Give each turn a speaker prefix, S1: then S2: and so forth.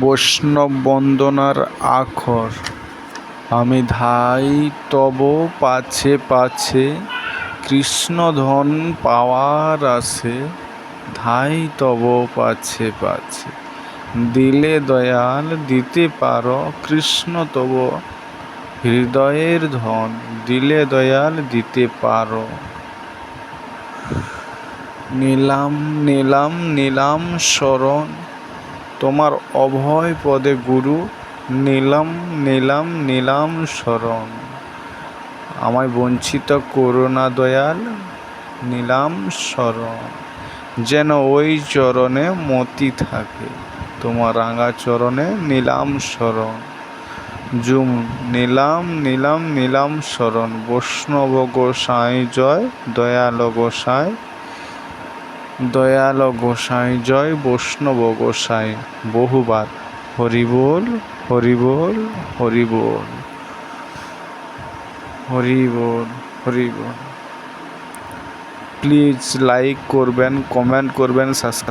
S1: বৈষ্ণব বন্দনার আখর। আমি ধাই তব পাছে পাছে, কৃষ্ণধন পাওয়ার আশে ধাই তব পাছে পাছে। দিলে দয়াল দিতে পারো, কৃষ্ণ তব হৃদয়ের ধন, দিলে দয়াল দিতে পারো। নিলাম নিলাম নিলাম শরণ তোমার অভয় পদে গুরু, নিলাম নিলাম নিলাম শরণ। আমায় বঞ্চিত করো না দয়াল, নিলাম শরণ। যেন ওই চরণে মতি থাকে, তোমার রাঙা চরণে নিলাম শরণ। জুম, নিলাম নিলাম নিলাম শরণ। বৈষ্ণব গোসাই জয়, দয়াল গোসাই দয়াল গোসাই, জয় বৈষ্ণব গোসাই, বহুবার। হরিবোল হরিবোল হরিবোল। হরিবোল হরিবোল। প্লিজ লাইক করবেন, কমেন্ট করবেন, সাবস্ক্রাইব